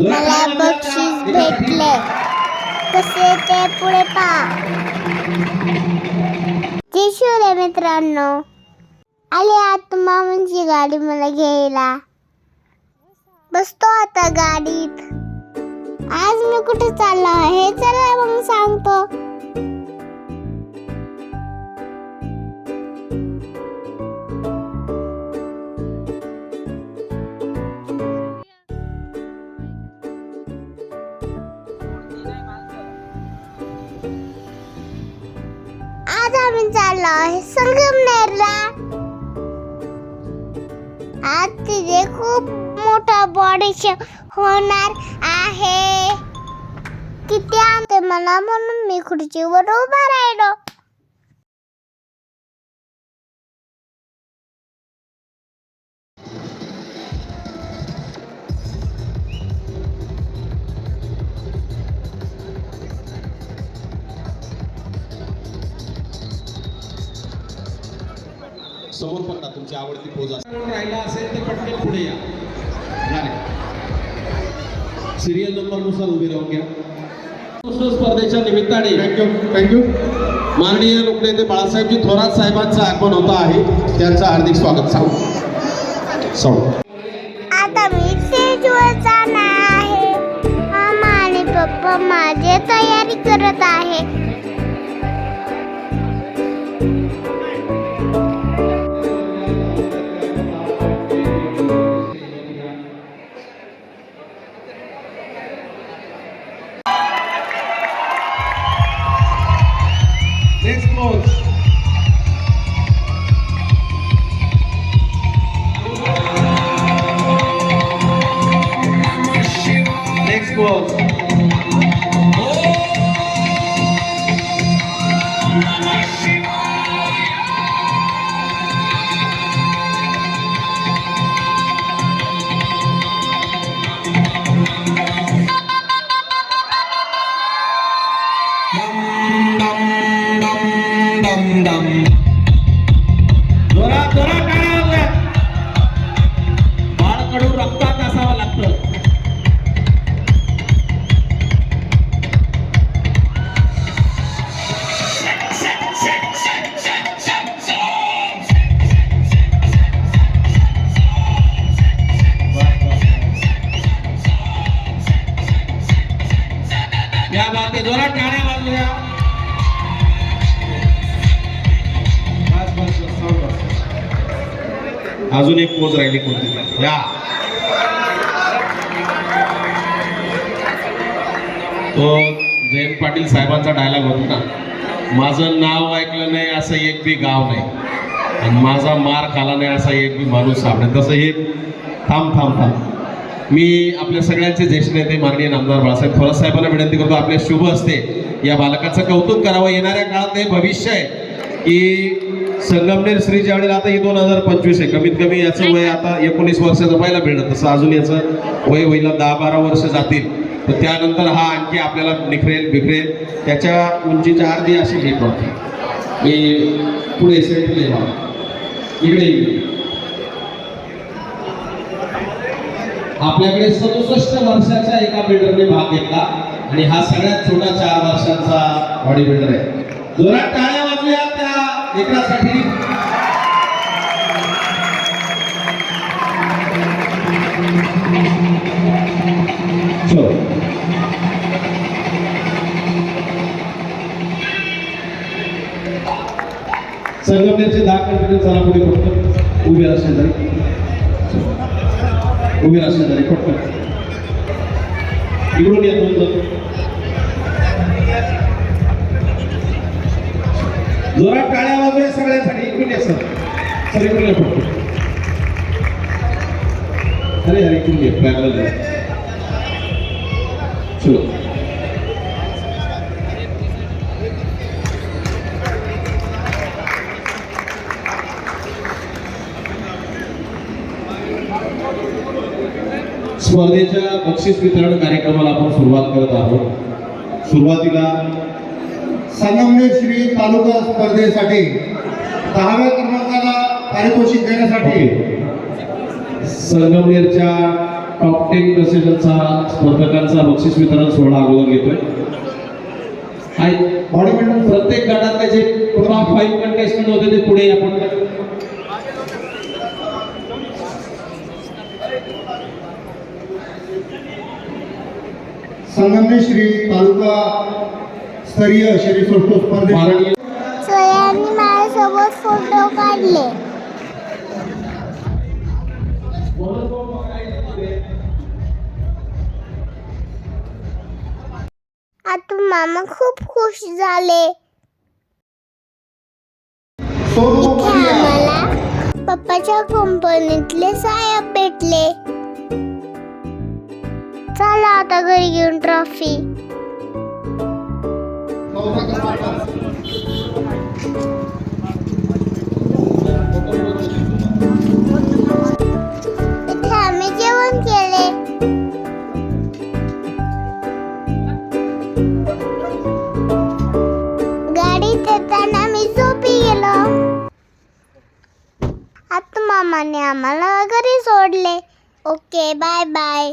मला बक्षीस भेटले कसे ते पुढे पहा. त्रिशूल मित्रांनो. आले आत्मा म्हणजे गाडी मला घ्यायला. बसतो आता गाडीत. आज मी कुठे चाललो आहे? चला मग सांगतो. आज आम्ही चाललो आहे संगमनेरला आज तिथे खूप मोठा बॉडी शो होणार आहे. किती आणते मला म्हणून मी खुर्चीवर उभा राहिलो. समोर पकडा तुमची आवडती पोज असेल. राहिला असेल तर पटकन पुढे या. झाले सिरियल नंबरनुसार उभे राहून घ्या. स्पर्धेच्या निमित्ताने. थँक्यू थँक्यू माननीय लोकनेते बाळासाहेबजी थोरात साहेबांचं आगमन होतं आहे. त्यांचं हार्दिक स्वागत. सांगू सांगू आता मी स्टेजवर जाणार आहे. मामा आणि पप्पा माझी तयारी करत आहे. Next quote. जोरात जोरात टाळ्या वाजवा. बाळ कडू रक्तात असावं लागतं. या बात जोरात टाळ्या वाजूया अजून एक पोज राहिली कोणती? या. तो जयंत पाटील साहेबांचा डायलॉग होता ना. माझं नाव ऐकलं नाही असं एक बी गाव नाही. आणि माझा मार खाला नाही असा एक बी माणूस सापडेल. तसं हे थांब थांब थांब. मी आपल्या सगळ्यांचे ज्येष्ठ नेते माननीय नामदार बाळासाहेब थोरात साहेबांना विनंती करतो आपल्या शुभ असते या बालकाचं कौतुक करावं. येणाऱ्या काळात हे भविष्य आहे की संगमनेर श्री ज्यावेळेला आता ही दोन हजार पंचवीस आहे. कमीत कमी याचं वय आता एकोणीस वर्षाचं व्हायला भेटत तसं अजून याचं वय होईला दहा बारा वर्ष जातील. तर त्यानंतर हा आणखी आपल्याला निखरेल बिखरेल त्याच्या उंचीच्या अर्धी अशी ही ट्रॉफी मी पुढे. इकडे इकडे. आपल्याकडे सदुसष्ट वर्षाच्या एका बिल्डरने भाग घेतला. आणि हा सगळ्यात छोटा चार वर्षांचा बॉडी बिल्डर आहे. जोरात टाळ्या वाजल्या संगमनेरचे दहा कंटिन्यू चला पुढे फक्त उभे असले शेजारी. उभी राहा शेजारी पटकन. इकडून या दोन जण जोरात टाळ्या वाजूया सगळ्यांसाठी इकडून सर. सर इकडून या फक्त. अरे अरे इकडून पॅरल चलो. स्पर्धेच्या बक्षीस वितरण कार्यक्रमाला आपण सुरुवात करत आहोत. सुरुवातीला संगमनेर श्री तालुका स्पर्धेसाठी दहाव्या क्रमांकाला पारितोषिक देण्यासाठी संगमनेरच्या टॉप टेन बसेसचा स्पर्धकांचा बक्षीस वितरण सोहळा अगोदर घेतोय. आणि बॉडीबिल्डर प्रत्येक गटातले जे टॉप फाईव्ह कंटेस्टंट होते ते पुढे आपण संगमनेर श्री तालुका स्तरीय शरीरसृष्टी स्पर्धेसाठी सोयांनी माझ्यासोबत फोटो काढले. आता मामा खूप खुश झाले. इथे आम्हाला पप्पाच्या कंपनीतले साहेब भेटले. चला आता घरी घेऊन ट्रॉफी मामाने आम्हाला घरी सोडले. Okay bye bye